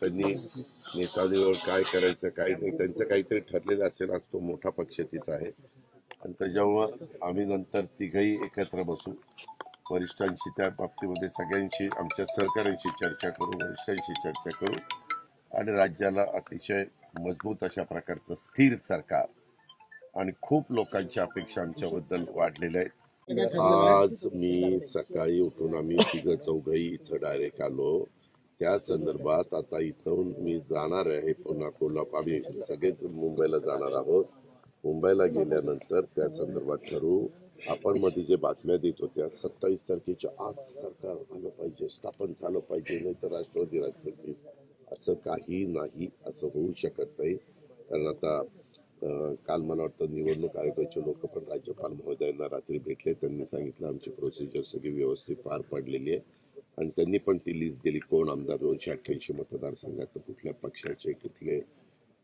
त्यांनी नेताजीवर काय करायचं काय नाही त्यांचं काहीतरी ठरलेलं असेल आज तो मोठा पक्ष तिथं आहे. आणि त्याच्यामुळं आम्ही नंतर तिघही एकत्र बसू. वरिष्ठांशी त्या बाबतीमध्ये सगळ्यांशी आमच्या सहकाऱ्यांशी चर्चा करू वरिष्ठांशी चर्चा करू. आणि राज्याला अतिशय मजबूत अशा प्रकारचं स्थिर सरकार आणि खूप लोकांच्या अपेक्षा आमच्याबद्दल वाढलेल्या आहेत. आज मी सकाळी उठून आम्ही तिघं चौघही इथं डायरेक्ट आलो. त्या संदर्भात आता इथून मी जाणार आहे पुन्हा कोल्हापूर. आम्ही सगळेच मुंबईला जाणार आहोत. मुंबईला गेल्यानंतर त्या संदर्भात ठरवू. आपण मध्ये जे बातम्या देत होत्या सत्तावीस तारखेच्या आत सरकार आलं पाहिजे स्थापन झालं पाहिजे नाही तर राष्ट्रवादी राजकारणी असं काही नाही असं होऊ शकत नाही. कारण आता काल मला वाटतं निवडणूक आयोगाचे लोक पण राज्यपाल महोदयांना रात्री भेटले. त्यांनी सांगितलं आमची प्रोसिजर सगळी व्यवस्थित पार पडलेली आहे. आणि त्यांनी पण ती लिस्ट दिली कोण आमदार दोनशे अठ्ठ्याऐंशी मतदारसंघात कुठल्या पक्षाचे कुठले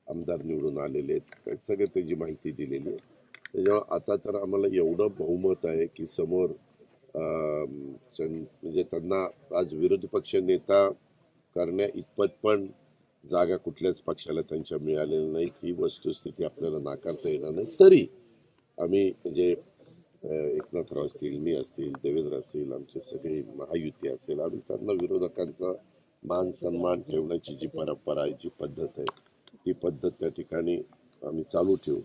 आमदार निवडून आलेले आहेत सगळं त्याची माहिती दिलेली आहे. त्याच्यामुळे आता तर आम्हाला एवढं बहुमत आहे की समोर म्हणजे त्यांना आज विरोधी पक्ष नेता करण्या इतपत पण जागा कुठल्याच पक्षाला त्यांच्या मिळालेल्या नाही ही वस्तुस्थिती आपल्याला नाकारता येणार नाही. तरी आम्ही म्हणजे एकनाथराव असतील मी असतील देवेंद्र असतील आमचे सगळे महायुती असेल आम्ही त्यांना विरोधकांचा मान सन्मान ठेवण्याची जी परंपरा आहे जी पद्धत आहे ती पद्धत त्या ठिकाणी आम्ही चालू ठेवू